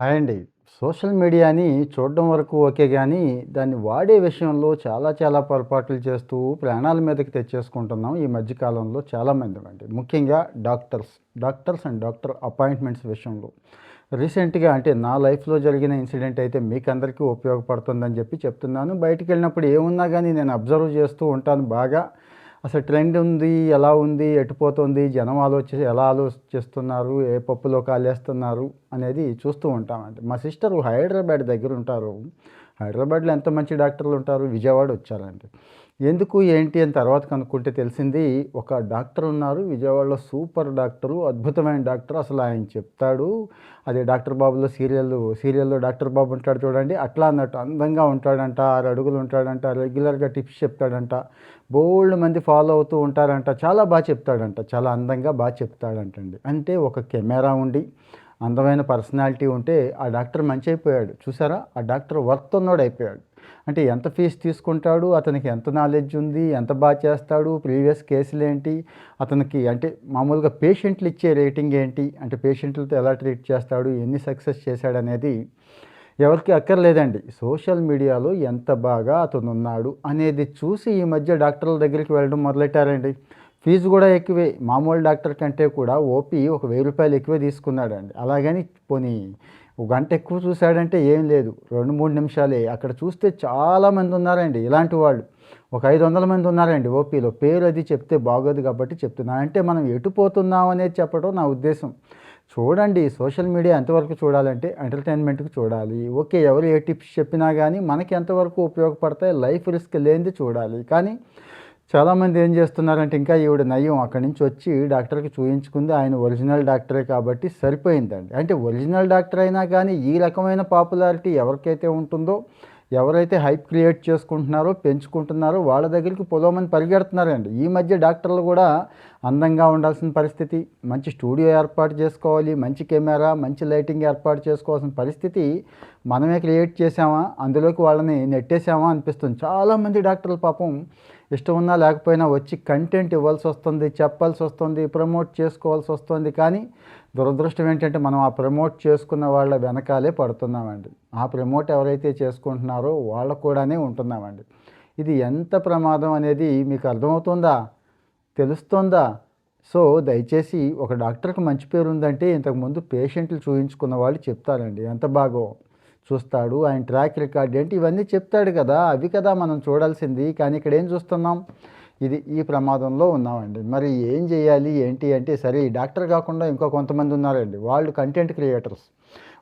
Hi అండి. Social మీడియాని చూడడం వరకు ఓకే కానీ దాన్ని వాడే విషయంలో చాలా చాలా పొరపాట్లు చేస్తూ ప్రాణాల మీదకి తెచ్చేసుకుంటున్నాం ఈ మధ్యకాలంలో చాలామంది అండి ముఖ్యంగా doctors. Doctors and doctor appointments విషయంలో. రీసెంట్‌గా అంటే నా లైఫ్‌లో జరిగిన ఇన్సిడెంట్ అయితే మీకందరికీ ఉపయోగపడుతుందని చెప్పి చెప్తున్నాను. బయటికెళ్ళినప్పుడు ఏమున్నా కానీ నేను అబ్జర్వ్ చేస్తూ ఉంటాను బాగా. అసలు ట్రెండ్ ఉంది, ఎలా ఉంది, ఎటుపోతుంది, జనం ఆలోచి ఎలా ఆలోచిస్తున్నారు, ఏ పప్పులో కాలేస్తున్నారు అనేది చూస్తూ ఉంటామండి. మా సిస్టరు హైదరాబాద్ దగ్గర ఉంటారు. హైదరాబాద్‌లో ఎంత మంచి డాక్టర్లు ఉంటారు. విజయవాడ వచ్చారండి. ఎందుకు ఏంటి అని తర్వాత కనుక్కుంటే తెలిసింది ఒక డాక్టర్ ఉన్నారు విజయవాడలో సూపర్ డాక్టరు. అద్భుతమైన డాక్టర్. అసలు ఆయన చెప్తాడు. అది డాక్టర్ బాబులో సీరియల్ సీరియల్‌లో డాక్టర్ బాబు ఉంటాడు చూడండి. అట్లా అన్నట్టు అందంగా ఉంటాడంట, ఆరు అడుగులు ఉంటాడంట, రెగ్యులర్‌గా టిప్స్ చెప్తాడంట. బోల్డ్ మంది ఫాలో అవుతూ ఉంటారంట. చాలా బాగా చెప్తాడంట. చాలా అందంగా బాగా చెప్తాడంటండి. అంటే ఒక కెమెరా ఉండి, అందమైన పర్సనాలిటీ ఉంటే ఆ డాక్టర్ మంచి అయిపోయాడు చూసారా? ఆ డాక్టర్ వర్త్ ఉన్నోడయిపోయాడు. అంటే ఎంత ఫీజు తీసుకుంటాడు, అతనికి ఎంత నాలెడ్జ్ ఉంది, ఎంత బాగా చేస్తాడు, ప్రీవియస్ కేసులు ఏంటి అతనికి అంటే మామూలుగా పేషెంట్లు ఇచ్చే రేటింగ్ ఏంటి, అంటే పేషెంట్లతో ఎలా ట్రీట్ చేస్తాడు, ఎన్ని సక్సెస్ చేశాడనేది ఎవరికీ అక్కర్లేదండి. సోషల్ మీడియాలో ఎంత బాగా అతనున్నాడు అనేది చూసి ఈ మధ్య డాక్టర్ల దగ్గరికి వెళ్ళడం మొదలెట్టారండి. ఫీజు కూడా ఎక్కువే. మామూలు డాక్టర్ కంటే కూడా ఓపీ ఒక వెయ్యి రూపాయలు ఎక్కువే తీసుకున్నాడండి. అలాగని పోనీ ఒక గంట ఎక్కువ చూసాడంటే ఏం లేదు. 2, 3 నిమిషాలే. అక్కడ చూస్తే చాలామంది ఉన్నారండి ఇలాంటి వాళ్ళు. ఒక 500 మంది ఉన్నారండి ఓపీలో. పేరు అది చెప్తే బాగోదు కాబట్టి చెప్తున్నాను అంటే మనం ఎటు పోతున్నాం అనేది చెప్పడం నా ఉద్దేశం. చూడండి సోషల్ మీడియా ఎంతవరకు చూడాలంటే ఎంటర్‌టైన్‌మెంట్‌కి చూడాలి. ఓకే. ఎవరు ఏ టిప్స్ చెప్పినా కానీ మనకి ఎంతవరకు ఉపయోగపడతాయి, లైఫ్ రిస్క్ లేనిది చూడాలి. కానీ చాలామంది ఏం చేస్తున్నారంటే ఇంకా ఈవిడ నయం అక్కడి నుంచి వచ్చి డాక్టర్‌కి చూయించుకుంది. ఆయన ఒరిజినల్ డాక్టరే కాబట్టి సరిపోయిందండి. అంటే ఒరిజినల్ డాక్టర్ అయినా కానీ ఈ రకమైన పాపులారిటీ ఎవరికైతే ఉంటుందో, ఎవరైతే హైప్ క్రియేట్ చేసుకుంటున్నారో, పెంచుకుంటున్నారో వాళ్ళ దగ్గరికి పొలోమని పరిగెడుతున్నారండి. ఈ మధ్య డాక్టర్లు కూడా అందంగా ఉండాల్సిన పరిస్థితి, మంచి స్టూడియో ఏర్పాటు చేసుకోవాలి, మంచి కెమెరా, మంచి లైటింగ్ ఏర్పాటు చేసుకోవాల్సిన పరిస్థితి మనమే క్రియేట్ చేసామా అందులోకి వాళ్ళని నెట్టేసామా అనిపిస్తుంది. చాలామంది డాక్టర్లు పాపం ఇష్టం ఉన్నా లేకపోయినా వచ్చి కంటెంట్ ఇవ్వాల్సి వస్తుంది చెప్పాల్సి వస్తుంది ప్రమోట్ చేసుకోవాల్సి వస్తుంది కానీ దురదృష్టం ఏంటంటే మనం ఆ ప్రమోట్ చేసుకున్న వాళ్ళ వెనకాలే పడుతున్నామండి. ఆ ప్రమోట్ ఎవరైతే చేసుకుంటున్నారో వాళ్ళ కూడానే ఉంటున్నామండి. ఇది ఎంత ప్రమాదం అనేది మీకు అర్థమవుతుందా? తెలుస్తోందా? సో, దయచేసి ఒక డాక్టర్‌కి మంచి పేరు ఉందంటే ఇంతకుముందు పేషెంట్లు చూయించుకున్న వాళ్ళు చెప్తారండి. ఎంత బాగో చూస్తాడు. ఆయన ట్రాక్ రికార్డ్ ఏంటి ఇవన్నీ చెప్తాడు కదా! అవి కదా మనం చూడాల్సింది. కానీ ఇక్కడ ఏం చూస్తున్నాం? ఇది ఈ ప్రమాదంలో ఉన్నామండి. మరి ఏం చేయాలి, ఏంటి అంటే సరే ఈ డాక్టర్ కాకుండా ఇంకో కొంతమంది ఉన్నారండి. వాళ్ళు కంటెంట్ క్రియేటర్స్.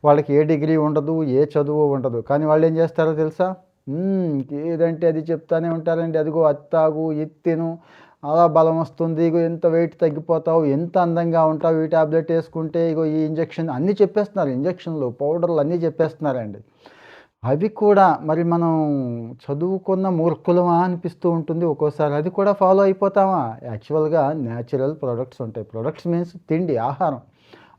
వాళ్ళకి ఏ డిగ్రీ ఉండదు, ఏ చదువు ఉండదు. కానీ వాళ్ళు ఏం చేస్తారో తెలుసా? ఏదంటే అది చెప్తానే ఉంటారండి. అదిగో అత్తాగు ఇత్తిను అలా బలం వస్తుంది, ఇగో ఎంత వెయిట్ తగ్గిపోతావు, ఎంత అందంగా ఉంటావు, ఈ టాబ్లెట్ వేసుకుంటే ఇగో ఈ ఇంజెక్షన్ అన్నీ చెప్పేస్తున్నారు. ఇంజెక్షన్‌లు, పౌడర్‌లు అన్నీ చెప్పేస్తున్నారండి. అవి కూడా మరి మనం చదువుకున్న మూర్ఖులమా అనిపిస్తూ ఉంటుంది ఒక్కోసారి. అది కూడా ఫాలో అయిపోతామా? యాక్చువల్‌గా న్యాచురల్ ప్రొడక్ట్స్ ఉంటాయి. ప్రొడక్ట్స్ మీన్స్ తిండి, ఆహారం.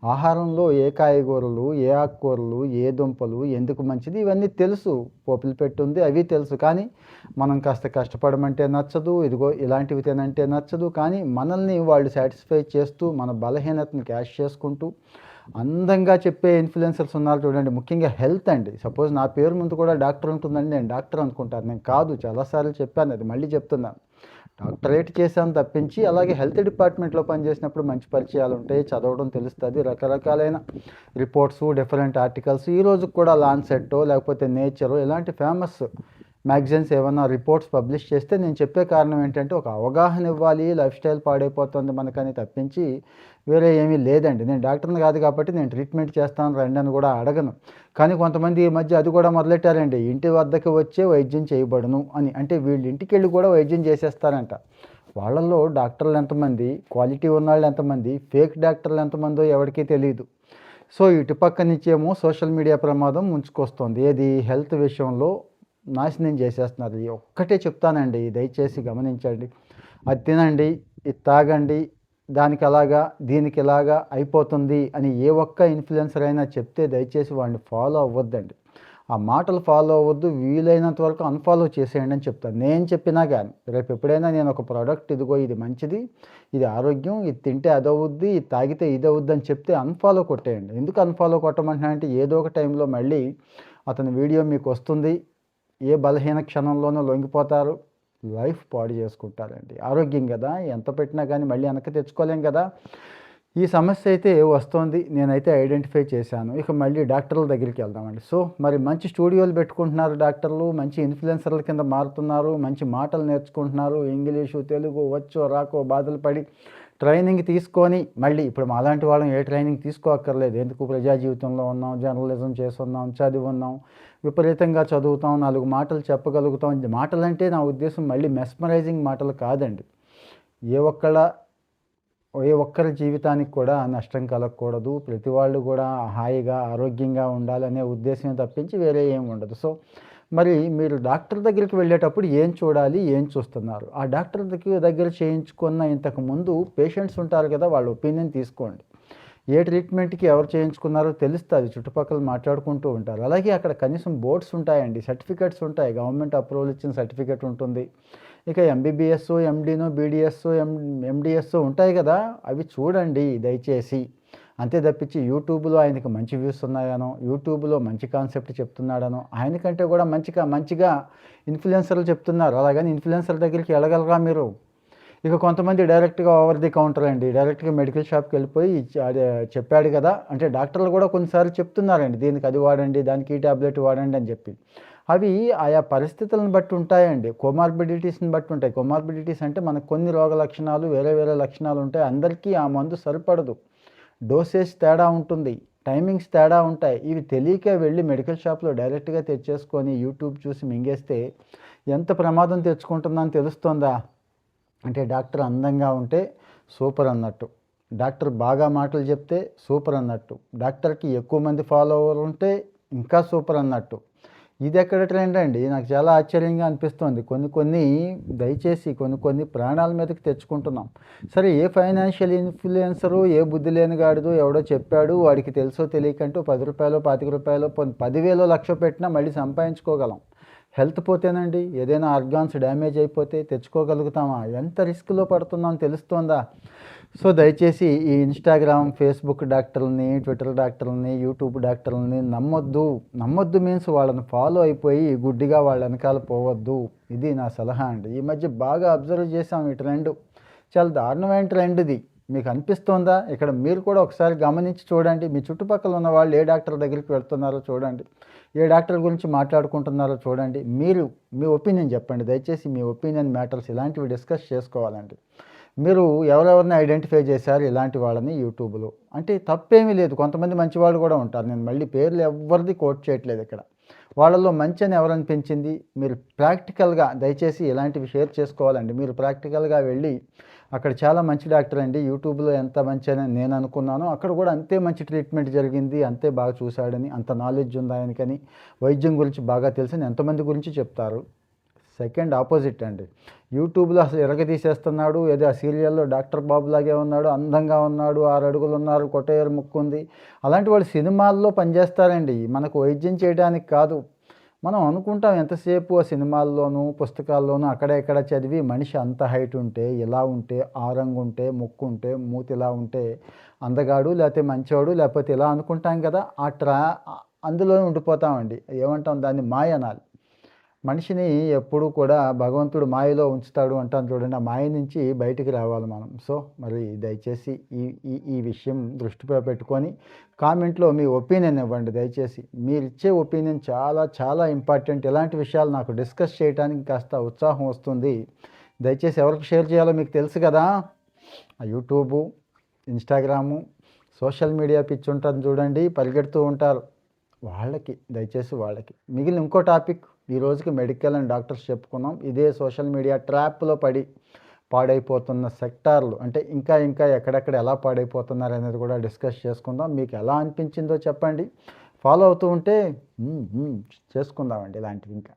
ఆహారంలో ఏ కాయగూరలు, ఏ ఆకుకూరలు, ఏ దుంపలు ఎందుకు మంచిది ఇవన్నీ తెలుసు. పోపులు పెట్టుంది అవి తెలుసు. కానీ మనం కాస్త కష్టపడమంటే నచ్చదు. ఇదిగో ఇలాంటివి తినంటే నచ్చదు. కానీ మనల్ని వాళ్ళు సాటిస్ఫై చేస్తూ మన బలహీనతను క్యాష్ చేసుకుంటూ అందంగా చెప్పే ఇన్‌ఫ్లుయెన్సర్స్ ఉన్నారు చూడండి. ముఖ్యంగా హెల్త్ అండి. సపోజ్ నా పేరు ముందు కూడా డాక్టర్ ఉంటుందండి. నేను డాక్టర్ అనుకుంటాను నేను కాదు. చాలా సార్లు చెప్పాను అది. మళ్ళీ చెప్తున్నాను. డాక్టరేట్ చేశాను తప్పించి అలాగే హెల్త్ డిపార్ట్మెంట్‌లో పనిచేసినప్పుడు మంచి పరిచయాలు ఉంటాయి చదవడం తెలుస్తుంది. రకరకాలైన రిపోర్ట్స్ డిఫరెంట్ ఆర్టికల్స్ ఈ రోజుకి కూడా లాన్సెట్ లేకపోతే నేచరు ఇలాంటి ఫేమస్ మ్యాగజైన్స్ ఏమైనా రిపోర్ట్స్ పబ్లిష్ చేస్తే నేను చెప్పే కారణం ఏంటంటే ఒక అవగాహన ఇవ్వాలి. లైఫ్ స్టైల్ పాడైపోతుంది మనకని తప్పించి వేరే ఏమీ లేదండి. నేను డాక్టర్‌ని కాదు కాబట్టి నేను ట్రీట్మెంట్ చేస్తాను రండి అని కూడా అడగను. కానీ కొంతమంది ఈ మధ్య అది కూడా మొదలెట్టారండి. ఇంటి వద్దకు వచ్చే వైద్యం చేయబడను అని. అంటే వీళ్ళు ఇంటికెళ్ళి కూడా వైద్యం చేసేస్తారంట. వాళ్ళల్లో డాక్టర్లు ఎంతమంది, క్వాలిటీ ఉన్నవాళ్ళు ఎంతమంది, ఫేక్ డాక్టర్లు ఎంతమందో ఎవరికీ తెలియదు సో, ఇటుపక్క నుంచేమో సోషల్ మీడియా ప్రమాదం ముంచుకొస్తుంది ఏది హెల్త్ విషయంలో నాశనం చేసేస్తున్నారు. ఒక్కటే చెప్తానండి దయచేసి గమనించండి. అది తినండి, ఇది తాగండి, దానికి అలాగా, దీనికి ఇలాగా అయిపోతుంది అని ఏ ఒక్క ఇన్‌ఫ్లుయెన్సర్ అయినా చెప్తే దయచేసి వాడిని ఫాలో అవ్వద్దండి ఆ మాటలు ఫాలో అవ్వద్దు వీలైనంత వరకు అన్ఫాలో చేసేయండి అని చెప్తాను నేను చెప్పినా కానీ రేపు ఎప్పుడైనా నేను ఒక ప్రోడక్ట్ ఇదిగో ఇది మంచిది ఇది ఆరోగ్యం ఇది తింటే అది ఇది తాగితే ఇది అవుద్ది అని చెప్తే అన్ఫాలో కొట్టేయండి ఎందుకు అన్ఫాలో కొట్టమంటున్నా అంటే ఏదో ఒక టైంలో మళ్ళీ అతని వీడియో మీకు వస్తుంది ఏ బలహీన క్షణంలోనూ లొంగిపోతారు. లైఫ్ పాడు చేసుకుంటారండి. ఆరోగ్యం కదా ఎంత పెట్టినా కానీ మళ్ళీ వెనక్కి తెచ్చుకోలేం కదా. ఈ సమస్య అయితే వస్తోంది. నేనైతే ఐడెంటిఫై చేశాను. ఇక మళ్ళీ డాక్టర్ల దగ్గరికి వెళ్దామండి. సో మరి మంచి స్టూడియోలు పెట్టుకుంటున్నారు డాక్టర్లు. మంచి ఇన్ఫ్లుయెన్సర్ల కింద మారుతున్నారు. మంచి మాటలు నేర్చుకుంటున్నారు. ఇంగ్లీషు తెలుగు వచ్చో రాకో బాధలు పడి ట్రైనింగ్ తీసుకొని మళ్ళీ ఇప్పుడు అలాంటి వాళ్ళం ఏ ట్రైనింగ్ తీసుకోక్కర్లేదు. ఎందుకు ప్రజా జీవితంలో ఉన్నాం జర్నలిజం చేస్తున్నాం చదివున్నాం విపరీతంగా చదువుతాం నాలుగు మాటలు చెప్పగలుగుతాం. మాటలంటే నా ఉద్దేశం మళ్ళీ మెస్మరైజింగ్ మాటలు కాదండి. ఏ ఒక్కళ్ళ ఏ ఒక్కరి జీవితానికి కూడా నష్టం కలగకూడదు. ప్రతి వాళ్ళు కూడా హాయిగా ఆరోగ్యంగా ఉండాలనే ఉద్దేశం తప్పించి వేరే ఏమి ఉండదు. సో మరి మీరు డాక్టర్ దగ్గరికి వెళ్ళేటప్పుడు ఏం చూడాలి ఏం చూస్తున్నారు? ఆ డాక్టర్ దగ్గర దగ్గర చేయించుకున్న ఇంతకు ముందు పేషెంట్స్ ఉంటారు కదా వాళ్ళ ఒపీనియన్ తీసుకోండి. ఏ ట్రీట్మెంట్కి ఎవరు చేయించుకున్నారో తెలుస్తుంది. చుట్టుపక్కల మాట్లాడుకుంటూ ఉంటారు. అలాగే అక్కడ కనీసం బోర్డ్స్ ఉంటాయండి సర్టిఫికెట్స్ ఉంటాయి. గవర్నమెంట్ అప్రూవల్ ఇచ్చిన సర్టిఫికెట్ ఉంటుంది. ఇక ఎంబీబీఎస్ ఎండీనో బీడీఎస్ ఎం ఎండిఎస్ ఉంటాయి కదా అవి చూడండి దయచేసి. అంతే తప్పించి యూట్యూబ్లో ఆయనకి మంచి వ్యూస్ ఉన్నాయనో యూట్యూబ్లో మంచి కాన్సెప్ట్ చెప్తున్నాడనో ఆయనకంటే కూడా మంచిగా మంచిగా ఇన్ఫ్లుయెన్సర్లు చెప్తున్నారు. అలాగని ఇన్ఫ్లుయెన్సర్ దగ్గరికి వెళ్ళగలరా మీరు? ఇక కొంతమంది డైరెక్ట్గా ఓవర్ ది కౌంటర్ అండి. డైరెక్ట్గా మెడికల్ షాప్కి వెళ్ళిపోయి అదే చెప్పాడు కదా. అంటే డాక్టర్లు కూడా కొన్నిసార్లు చెప్తున్నారండి. దీనికి అది వాడండి దానికి ఈ ట్యాబ్లెట్ వాడండి అని చెప్పి. అవి ఆయా పరిస్థితులను బట్టి ఉంటాయండి. కొమార్బిడిటీస్ని బట్టి ఉంటాయి. కొమార్బిడిటీస్ అంటే మనకు కొన్ని రోగ లక్షణాలు వేరే వేరే లక్షణాలు ఉంటాయి. అందరికీ ఆ మందు సరిపడదు. డోసేజ్ తేడా ఉంటుంది. టైమింగ్స్ తేడా ఉంటాయి. ఇవి తెలియక వెళ్ళి మెడికల్ షాప్లో డైరెక్ట్గా తెచ్చేసుకొని యూట్యూబ్ చూసి మింగేస్తే ఎంత ప్రమాదం తెచ్చుకుంటుందని తెలుస్తుందా? అంటే డాక్టర్ అందంగా ఉంటే సూపర్ అన్నట్టు. డాక్టర్ బాగా మాటలు చెప్తే సూపర్ అన్నట్టు. డాక్టర్కి ఎక్కువ మంది ఫాలోవర్ ఉంటే ఇంకా సూపర్ అన్నట్టు. ఇది ఎక్కడ ట్రెండ్ అండి నాకు చాలా ఆశ్చర్యంగా అనిపిస్తుంది. కొన్ని కొన్ని దయచేసి కొన్ని కొన్ని ప్రాణాల మీదకి తెచ్చుకుంటున్నాం. సరే ఏ ఫైనాన్షియల్ ఇన్ఫ్లుయెన్సరు ఏ బుద్ధి లేనిగాడిదో ఎవడో చెప్పాడు వాడికి తెలుసో తెలియకంటూ పది రూపాయలు పాతిక రూపాయలు పదివేలు లక్ష పెట్టినా మళ్ళీ సంపాదించుకోగలం. హెల్త్ పోతేనండి ఏదైనా ఆర్గాన్స్ డ్యామేజ్ అయిపోతే తెచ్చుకోగలుగుతామా? ఎంత రిస్క్లో పడుతున్నాం తెలుస్తోందా? సో దయచేసి ఈ ఇన్స్టాగ్రామ్ ఫేస్బుక్ డాక్టర్లని ట్విట్టర్ డాక్టర్లని యూట్యూబ్ డాక్టర్లని నమ్మొద్దు. నమ్మొద్దు మీన్స్ వాళ్ళని ఫాలో అయిపోయి గుడ్డిగా వాళ్ళ వెనకాల పోవద్దు. ఇది నా సలహా అండి. ఈ మధ్య బాగా అబ్జర్వ్ చేసాం ఈ ట్రెండ్ చాలా దారుణమైన ట్రెండ్ ఇది. మీకు అనిపిస్తోందా? ఇక్కడ మీరు కూడా ఒకసారి గమనించి చూడండి. మీ చుట్టుపక్కల ఉన్న వాళ్ళు ఏ డాక్టర్ దగ్గరికి వెళ్తున్నారో చూడండి. ఏ డాక్టర్ గురించి మాట్లాడుకుంటున్నారో చూడండి. మీరు మీ ఒపీనియన్ చెప్పండి. దయచేసి మీ ఒపీనియన్ మ్యాటర్స్ ఇలాంటివి డిస్కస్ చేసుకోవాలండి. మీరు ఎవరెవరిని ఐడెంటిఫై చేశారు ఇలాంటి వాళ్ళని యూట్యూబ్లో? అంటే తప్పేమీ లేదు. కొంతమంది మంచి వాళ్ళు కూడా ఉంటారు. నేను మళ్ళీ పేర్లు ఎవరిది కోట్ చేయట్లేదు ఇక్కడ. వాళ్ళలో మంచి అని ఎవరనిపించింది మీరు ప్రాక్టికల్గా దయచేసి ఇలాంటివి షేర్ చేసుకోవాలండి. మీరు ప్రాక్టికల్గా వెళ్ళి అక్కడ చాలా మంచి డాక్టర్ అండి. యూట్యూబ్లో ఎంత మంచి అని నేను అనుకున్నాను అక్కడ కూడా అంతే మంచి ట్రీట్మెంట్ జరిగింది. అంతే బాగా చూశాడని అంత నాలెడ్జ్ ఉంది ఆయనకని. వైద్యం గురించి బాగా తెలిసి ఎంతమంది గురించి చెప్తారు? సెకండ్ ఆపోజిట్ అండి. యూట్యూబ్లో అసలు ఎరగదీసేస్తున్నాడు ఏదో ఆ సీరియల్లో డాక్టర్ బాబు లాగే ఉన్నాడు అందంగా ఉన్నాడు ఆరు అడుగులు ఉన్నారు కొట్టేరు ముక్కుంది. అలాంటి వాళ్ళు సినిమాల్లో పనిచేస్తారండి. మనకు వైద్యం చేయడానికి కాదు. మనం అనుకుంటాం ఎంతసేపు ఆ సినిమాల్లోనూ పుస్తకాల్లోనూ అక్కడ ఇక్కడ చదివి మనిషి అంత హైట్ ఉంటే ఇలా ఉంటే ఆరంగు ఉంటే ముక్కు ఉంటే మూతి ఇలా ఉంటే అందగాడు లేకపోతే మంచివాడు లేకపోతే ఇలా అనుకుంటాం కదా ఆ ట్రా అందులోనే ఉండిపోతామండి. ఏమంటాం దాన్ని మాయ అనాలి. మనిషిని ఎప్పుడూ కూడా భగవంతుడు మాయలో ఉంచుతాడు అంటాను చూడండి. ఆ మాయ నుంచి బయటికి రావాలి మనం. సో మరి దయచేసి ఈ ఈ ఈ విషయం దృష్టిలో పెట్టుకొని కామెంట్లో మీ ఒపీనియన్ ఇవ్వండి. దయచేసి మీరు ఇచ్చే ఒపీనియన్ చాలా చాలా ఇంపార్టెంట్. ఇలాంటి విషయాలు నాకు డిస్కస్ చేయడానికి కాస్త ఉత్సాహం వస్తుంది. దయచేసి ఎవరికి షేర్ చేయాలో మీకు తెలుసు కదా. యూట్యూబు ఇన్స్టాగ్రాము సోషల్ మీడియా పిచ్చి ఉంటుంది చూడండి. పరిగెడుతూ ఉంటారు. వాళ్ళకి దయచేసి వాళ్ళకి. మిగిలిన ఇంకో టాపిక్ ఈ రోజుకి మెడికల్ అండ్ డాక్టర్స్ చెప్పుకున్నాం. ఇదే సోషల్ మీడియా ట్రాప్లో పడి పాడైపోతున్న సెక్టార్లు అంటే ఇంకా ఇంకా ఎక్కడెక్కడ ఎలా పాడైపోతున్నారు అనేది కూడా డిస్కస్ చేసుకుందాం. మీకు ఎలా అనిపించిందో చెప్పండి. ఫాలో అవుతూ ఉంటే చేసుకుందామండి ఇలాంటివి ఇంకా.